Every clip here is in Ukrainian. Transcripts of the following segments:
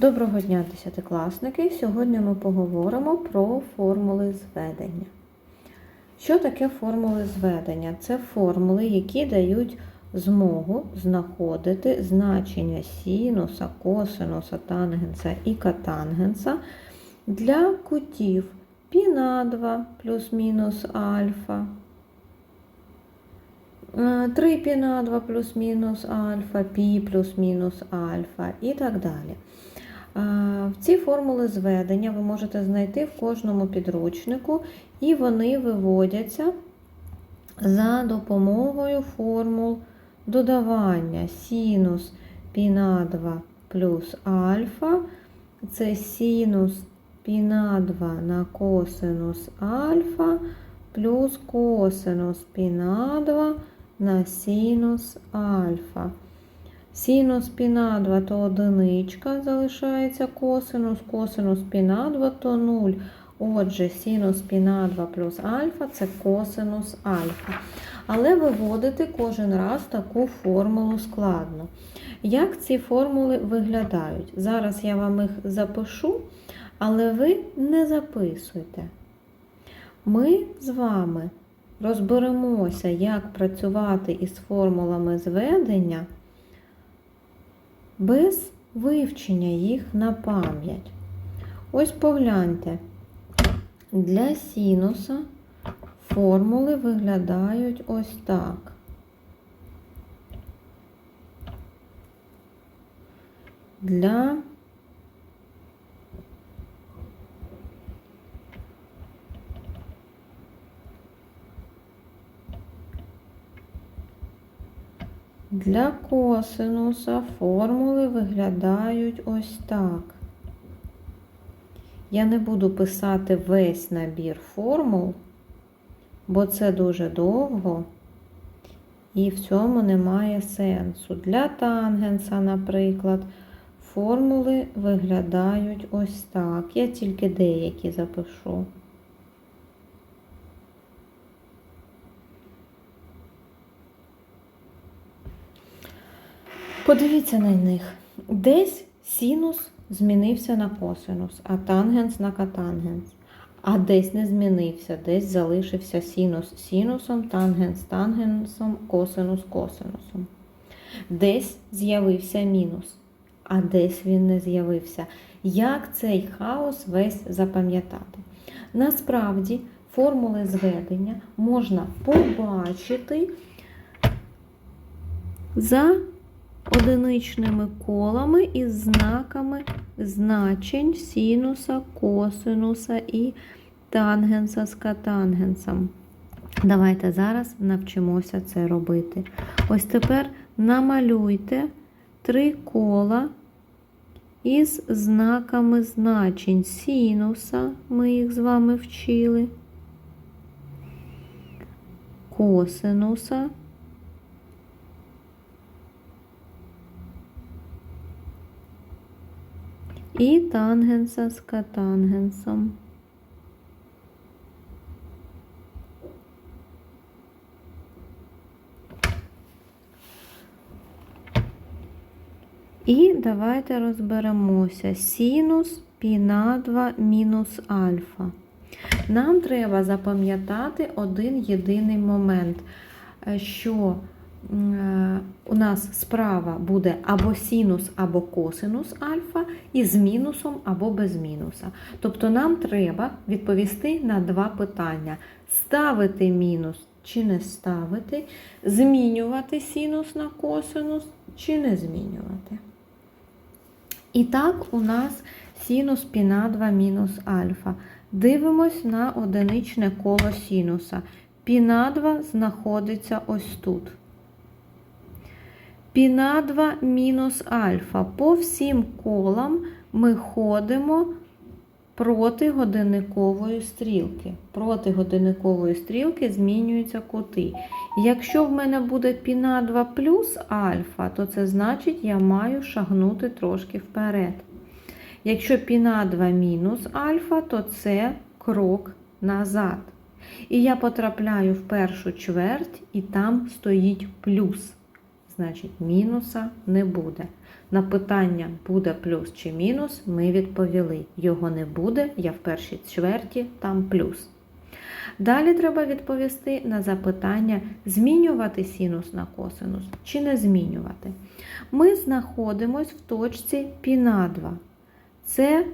Доброго дня, десятикласники! Сьогодні ми поговоримо про формули зведення. Що таке формули зведення? Це формули, які дають змогу знаходити значення синуса, косинуса, тангенса і котангенса для кутів π на 2 плюс-мінус альфа, 3 π на 2 плюс-мінус альфа, пі плюс-мінус альфа і так далі. В ці формули зведення ви можете знайти в кожному підручнику, і вони виводяться за допомогою формул додавання синус π на 2 плюс альфа. Це синус π на 2 на косинус альфа плюс косинус π на 2 на синус альфа. Синус піна 2 то одиничка залишається косинус, косинус піна 2 то 0. Отже, синус піна 2 плюс альфа це косинус альфа. Але виводити кожен раз таку формулу складно. Як ці формули виглядають? Зараз я вам їх запишу, але ви не записуйте. Ми з вами розберемося, як працювати із формулами зведення без вивчення їх на пам'ять. Ось погляньте, для синуса формули виглядають ось так. Для Для косинуса формули виглядають ось так. Я не буду писати весь набір формул, бо це дуже довго, і в цьому немає сенсу. Для тангенса, наприклад, формули виглядають ось так. Я тільки деякі запишу. Подивіться на них. Десь синус змінився на косинус, а тангенс на котангенс. А десь не змінився, десь залишився синус синусом, тангенс тангенсом, косинус косинусом. Десь з'явився мінус, а десь він не з'явився. Як цей хаос весь запам'ятати? Насправді, формули зведення можна побачити за одиничними колами із знаками значень синуса, косинуса і тангенса з катангенсом. Давайте зараз навчимося це робити. Ось тепер намалюйте три кола із знаками значень синуса, ми їх з вами вчили, косинуса. І тангенса з катангенсом. І давайте розберемося синус π на 2 мінус альфа. Нам треба запам'ятати один єдиний момент, що у нас справа буде або синус, або косинус альфа, і з мінусом або без мінуса. Тобто нам треба відповісти на два питання: ставити мінус чи не ставити, змінювати синус на косинус чи не змінювати. І так, у нас синус π на 2 мінус альфа. Дивимось на одиничне коло синуса. Пі на 2 знаходиться ось тут. Пі на 2 мінус альфа. По всім колам ми ходимо проти годинникової стрілки. Проти годинникової стрілки змінюються кути. Якщо в мене буде пі на 2 плюс альфа, то це значить, я маю шагнути трошки вперед. Якщо пі на 2 мінус альфа, то це крок назад. І я потрапляю в першу чверть, і там стоїть плюс значить мінуса не буде. На питання буде плюс чи мінус, ми відповіли. Його не буде, я в першій чверті, там плюс. Далі треба відповісти на запитання, змінювати синус на косинус чи не змінювати. Ми знаходимося в точці π на 2. Це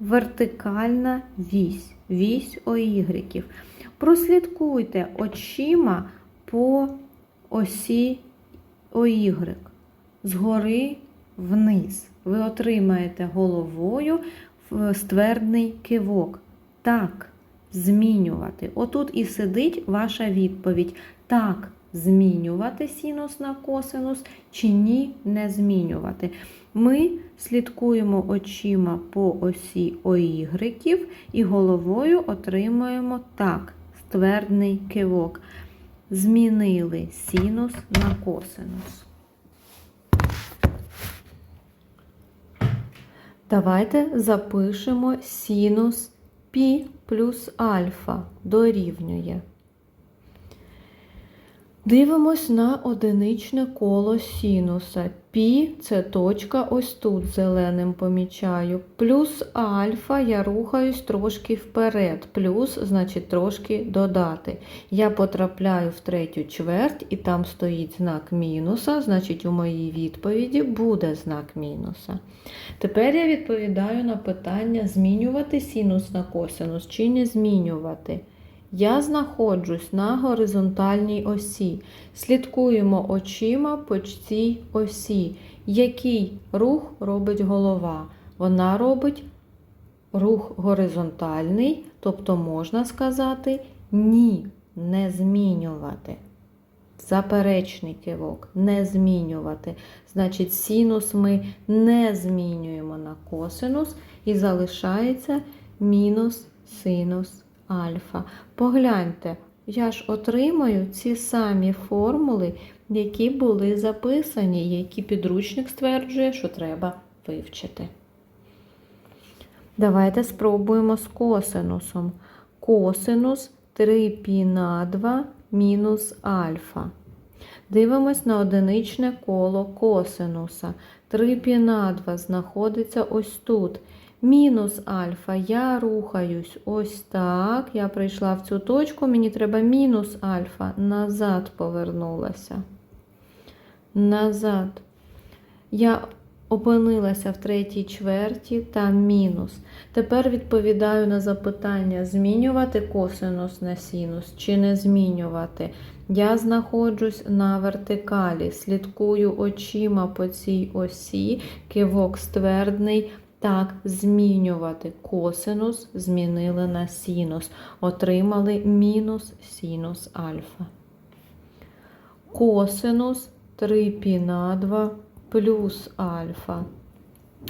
вертикальна вісь, вісь оігреків. Прослідкуйте очима по осі ОY. Згори вниз. Ви отримаєте головою ствердний кивок. Так, змінювати. Отут і сидить ваша відповідь. Так, змінювати синус на косинус чи ні, не змінювати. Ми слідкуємо очима по осі оігреків і головою отримуємо так, ствердний кивок. Змінили синус на косинус. Давайте запишемо синус π плюс альфа дорівнює. Дивимось на одиничне коло синуса. Це точка, ось тут зеленим помічаю. Плюс альфа я рухаюсь трошки вперед. Плюс, значить, трошки додати. Я потрапляю в третю чверть, і там стоїть знак мінуса, значить, у моїй відповіді буде знак мінуса. Тепер я відповідаю на питання: змінювати синус на косинус чи не змінювати. Я знаходжусь на горизонтальній осі. Слідкуємо очима по цій осі. Який рух робить голова? Вона робить рух горизонтальний, тобто можна сказати ні, не змінювати. Заперечний кивок, не змінювати. Значить, синус ми не змінюємо на косинус і залишається мінус синус альфа. Погляньте, я ж отримаю ці самі формули, які були записані, які підручник стверджує, що треба вивчити. Давайте спробуємо з косинусом. Косинус 3π на 2 мінус альфа. Дивимось на одиничне коло косинуса. 3π на 2 знаходиться ось тут. Мінус альфа. Я рухаюсь ось так. Я прийшла в цю точку, мені треба мінус альфа. Назад повернулася. Назад. Я опинилася в третій чверті та мінус. Тепер відповідаю на запитання: змінювати косинус на синус чи не змінювати. Я знаходжусь на вертикалі, слідкую очима по цій осі, кивок ствердний. Так, змінювати косинус змінили на синус. Отримали мінус синус альфа. Косинус 3π на 2 плюс альфа.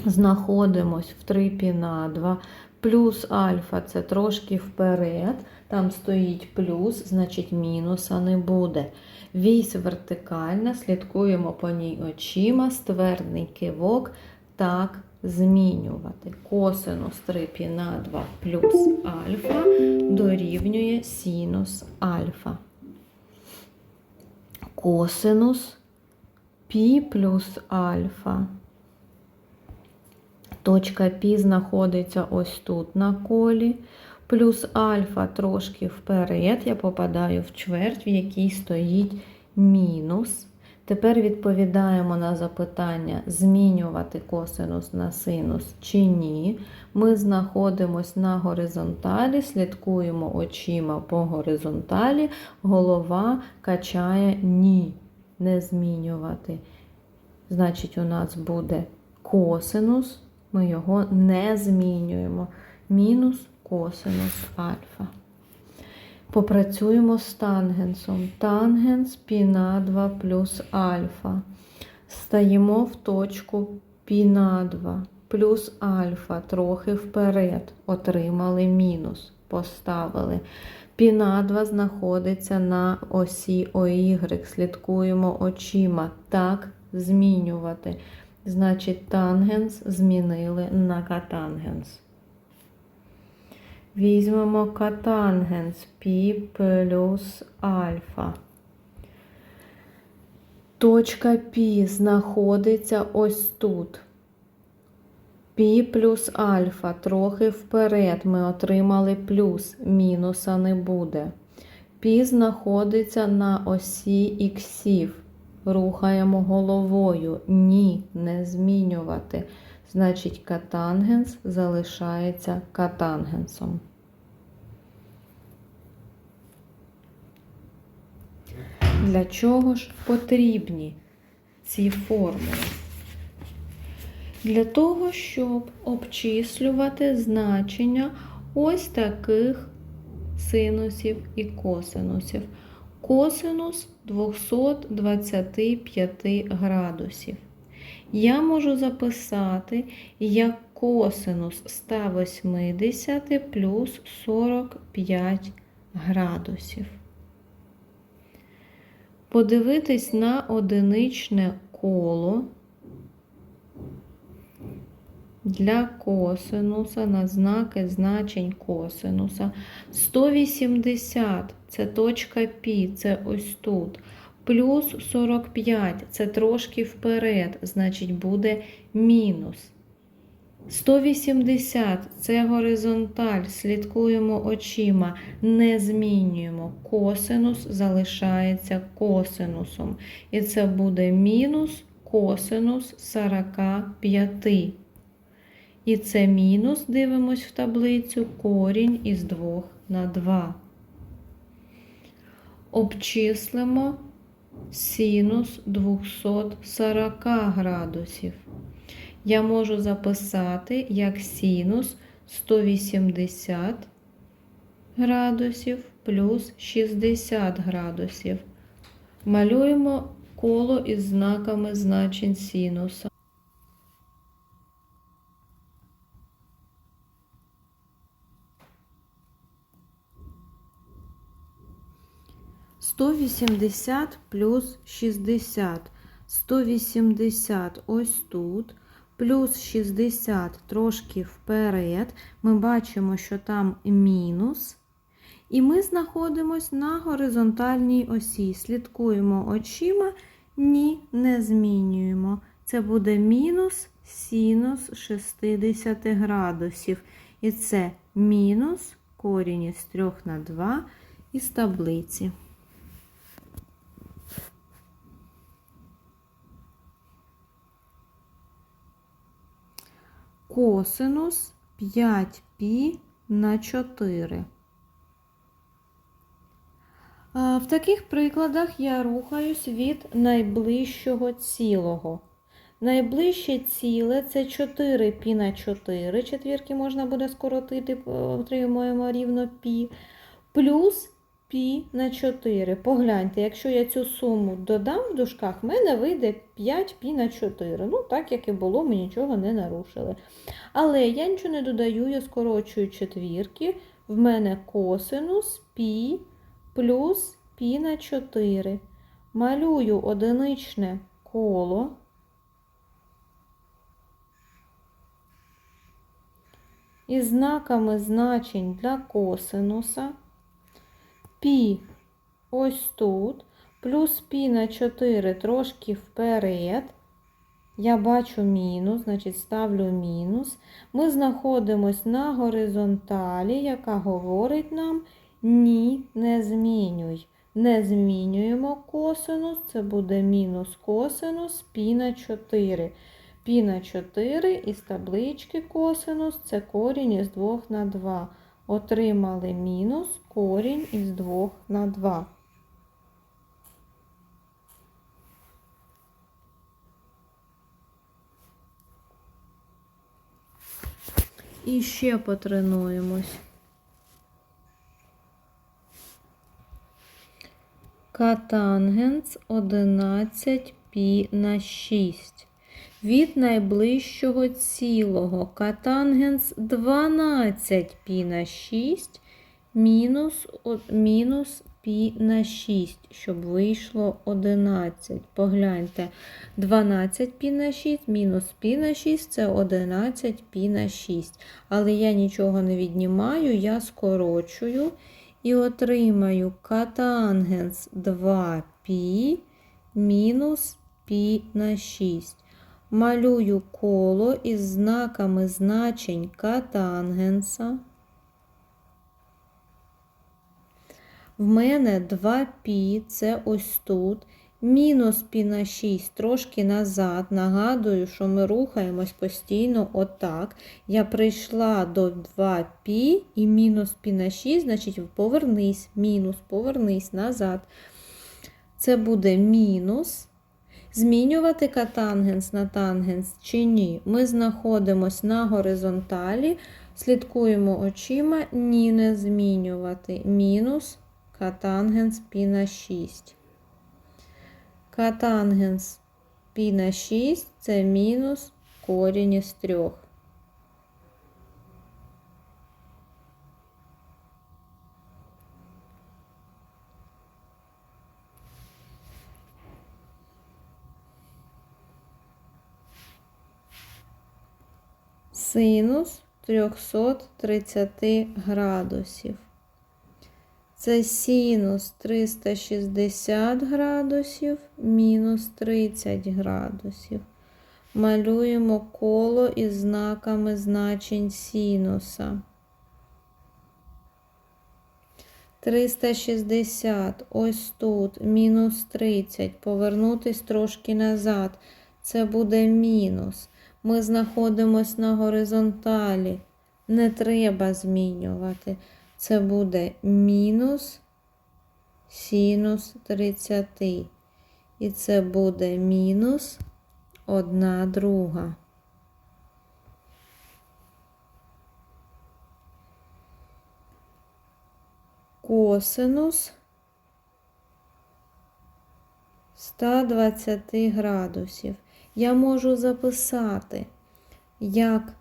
Знаходимось в 3π на 2. Плюс альфа це трошки вперед. Там стоїть плюс, значить мінуса не буде. Вісь вертикальна, слідкуємо по ній очима, ствердний кивок. Так, змінювати. Косинус 3π на 2 плюс альфа дорівнює синус альфа. Косинус π плюс альфа. Точка π знаходиться ось тут на колі. Плюс альфа трошки вперед. Я попадаю в чверть, в якій стоїть мінус. Тепер відповідаємо на запитання, змінювати косинус на синус чи ні. Ми знаходимося на горизонталі, слідкуємо очима по горизонталі, голова качає ні, не змінювати. Значить, у нас буде косинус, ми його не змінюємо. Мінус косинус альфа. Попрацюємо з тангенсом. Тангенс π на 2 плюс альфа. Стаємо в точку π на 2 плюс альфа трохи вперед. Отримали мінус. Поставили. Пі на 2 знаходиться на осі ОY. Слідкуємо очима. Так, змінювати. Значить, тангенс змінили на катангенс. Візьмемо катангенс π плюс альфа. Точка Пі знаходиться ось тут. Пі плюс альфа трохи вперед ми отримали плюс, мінуса не буде. Пі знаходиться на осі іксів. Рухаємо головою. Ні, не змінювати. Значить, катангенс залишається катангенсом. Для чого ж потрібні ці формули? Для того, щоб обчислювати значення ось таких синусів і косинусів. Косинус 225 градусів. Я можу записати як косинус 180 плюс 45 градусів. Подивитись на одиничне коло для косинуса на знаки значень косинуса. 180 це точка Пі, це ось тут. Плюс 45 це трошки вперед, значить буде мінус. 180 це горизонталь, слідкуємо очима, не змінюємо. Косинус залишається косинусом. І це буде мінус косинус 45. І це мінус, дивимось в таблицю, корінь із 2 на 2. Обчислимо синус 240 градусів. Я можу записати як синус 180 градусів плюс 60 градусів. Малюємо коло із знаками значень синуса. 180 плюс 60. 180 ось тут. Плюс 60 трошки вперед. Ми бачимо, що там мінус. І ми знаходимося на горизонтальній осі. Слідкуємо очима, ні, не змінюємо. Це буде мінус синус 60 градусів. І це мінус корінь із 3 на 2 із таблиці. косинус 5π на 4. В таких прикладах я рухаюсь від найближчого цілого. Найближче ціле це 4 π на 4. Четвірки можна буде скоротити, отримуємо рівно π. Плюс пі на 4. Погляньте, якщо я цю суму додам в дужках, в мене вийде 5 пі на 4. Ну, так як і було, ми нічого не нарушили. Але я нічого не додаю, я скорочую четвірки. В мене косинус пі плюс пі на 4. Малюю одиничне коло. Із знаками значень для косинуса пі ось тут, плюс пі на 4 трошки вперед. Я бачу мінус, значить ставлю мінус. Ми знаходимося на горизонталі, яка говорить нам ні, не змінюй. Не змінюємо косинус, це буде мінус косинус пі на 4. Пі на 4 із таблички косинус це корінь із 2 на 2 отримали мінус корінь із 2 на 2. І ще потренуємось. Катангенс 11 пі на 6 від найближчого цілого катангенс 12 пі на 6 мінус, мінус пі на 6, щоб вийшло 11. Погляньте, 12 пі на 6 мінус пі на 6 це 11 пі на 6. Але я нічого не віднімаю, я скорочую і отримаю катангенс 2 пі мінус пі на 6. Малюю коло із знаками значень катангенса. В мене 2π, це ось тут. Мінус пі на 6 трошки назад. Нагадую, що ми рухаємось постійно отак. Я прийшла до 2π і мінус пі на 6, значить повернись, мінус, повернись назад. Це буде мінус. Змінювати катангенс на тангенс чи ні? Ми знаходимося на горизонталі, слідкуємо очима, ні, не змінювати. Мінус катангенс пі на 6. Катангенс пі на 6 це мінус корінь із 3. Синус 330 градусів. Це синус 360 градусів мінус 30 градусів. Малюємо коло із знаками значень синуса. 360 ось тут, мінус 30. Повернутись трошки назад. Це буде мінус. Ми знаходимося на горизонталі. Не треба змінювати. Це буде мінус синус 30. І це буде мінус 1 друга. Косинус 120 градусів. Я можу записати як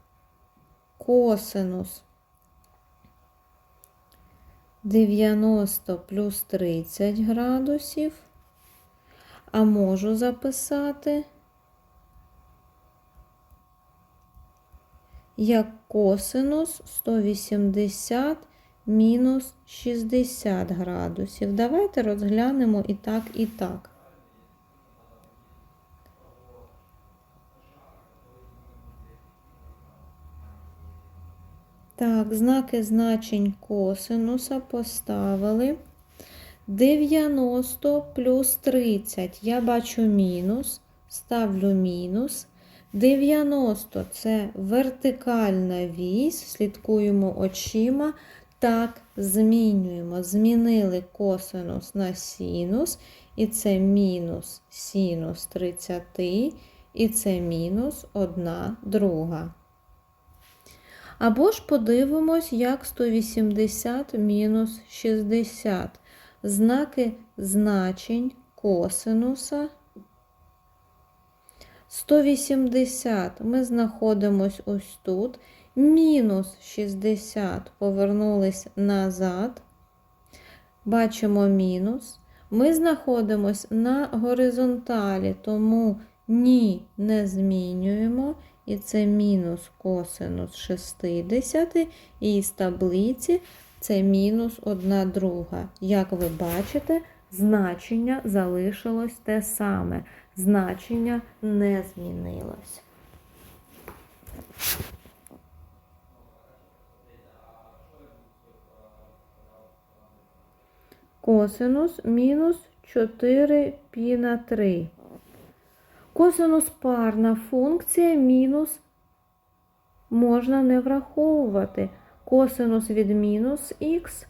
косинус 90 плюс 30 градусів, а можу записати як косинус 180 мінус 60 градусів. Давайте розглянемо і так, і так. Так, знаки значень косинуса поставили. 90 плюс 30. Я бачу мінус, ставлю мінус. 90 це вертикальна вісь, слідкуємо очима. Так, змінюємо. Змінили косинус на синус, і це мінус синус 30, і це мінус 1 друга. Або ж подивимось, як 180 мінус 60. Знаки значень косинуса. 180 ми знаходимось ось тут. Мінус 60 повернулись назад. Бачимо мінус. Ми знаходимось на горизонталі, тому ні не змінюємо. І це мінус косинус 60, і з таблиці це мінус 1 друга. Як ви бачите, значення залишилось те саме. Значення не змінилось. Косинус мінус 4 пі на 3. Косинус парна функція мінус можна не враховувати. Косинус від мінус х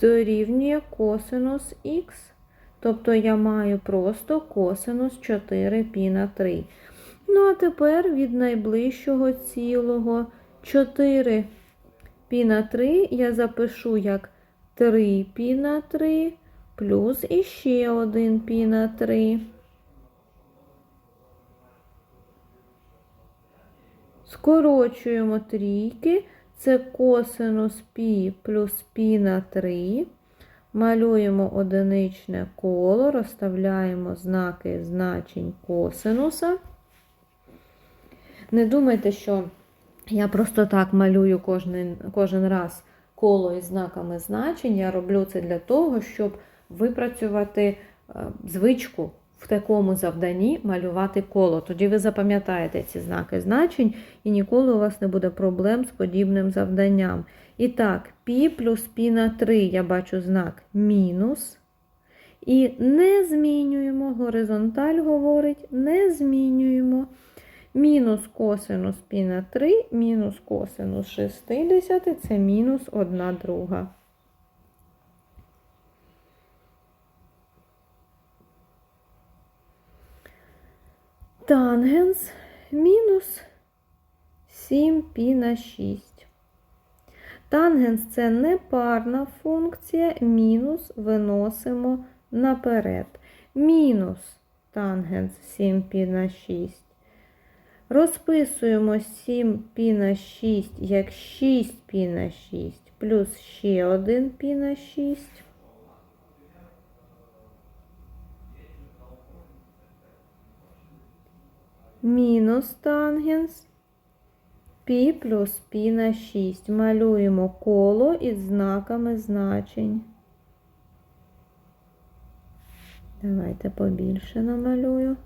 дорівнює косинус х. Тобто я маю просто косинус 4 пі на 3. Ну, а тепер від найближчого цілого 4 пі на 3 я запишу як 3 пі на 3 плюс іще 1 пі на 3. Скорочуємо трійки, це косинус пі плюс пі на 3. Малюємо одиничне коло, розставляємо знаки значень косинуса. Не думайте, що я просто так малюю кожен, кожен раз коло із знаками значень. Я роблю це для того, щоб випрацювати звичку в такому завданні малювати коло. Тоді ви запам'ятаєте ці знаки значень і ніколи у вас не буде проблем з подібним завданням. І так, пі плюс пі на 3 я бачу знак мінус. І не змінюємо. Горизонталь говорить, не змінюємо. Мінус косинус пі на 3, мінус косинус 60 це мінус 1 друга. Тангенс мінус 7 пі на 6. Тангенс це непарна функція, мінус виносимо наперед. Мінус тангенс 7 пі на 6. Розписуємо 7 пі на 6 як 6 пі на 6 плюс ще 1 пі на 6. Мінус тангенс пі плюс пі на 6. Малюємо коло із знаками значень. Давайте побільше намалюю.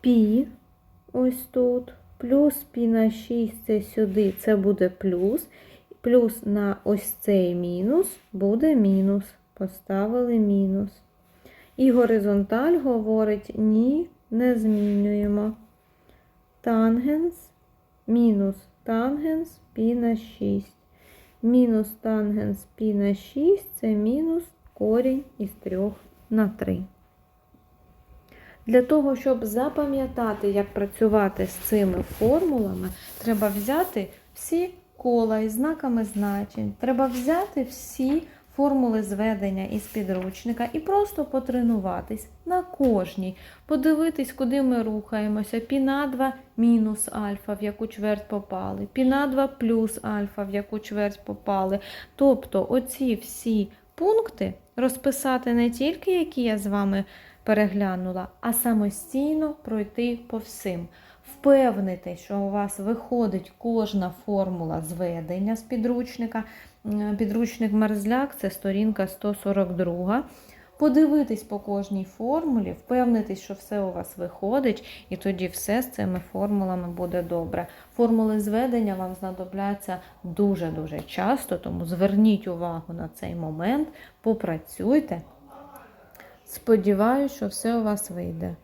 Пі ось тут, плюс пі на 6 це сюди, це буде плюс. Плюс на ось цей мінус буде мінус. Поставили мінус. І горизонталь говорить ні, не змінюємо. Тангенс мінус тангенс пі на 6. Мінус тангенс пі на 6 це мінус корінь із 3 на 3. Для того, щоб запам'ятати, як працювати з цими формулами, треба взяти всі кола із знаками значень. Треба взяти всі формули зведення із підручника і просто потренуватись на кожній. Подивитись, куди ми рухаємося. Пі на 2 мінус альфа, в яку чверть попали. Пі на 2 плюс альфа, в яку чверть попали. Тобто оці всі пункти розписати не тільки, які я з вами переглянула, а самостійно пройти по всім. Впевнитись, що у вас виходить кожна формула зведення з підручника. Підручник Мерзляк це сторінка 142. Подивитись по кожній формулі, впевнитись, що все у вас виходить, і тоді все з цими формулами буде добре. Формули зведення вам знадобляться дуже-дуже часто, тому зверніть увагу на цей момент, попрацюйте. Сподіваюсь, що все у вас вийде.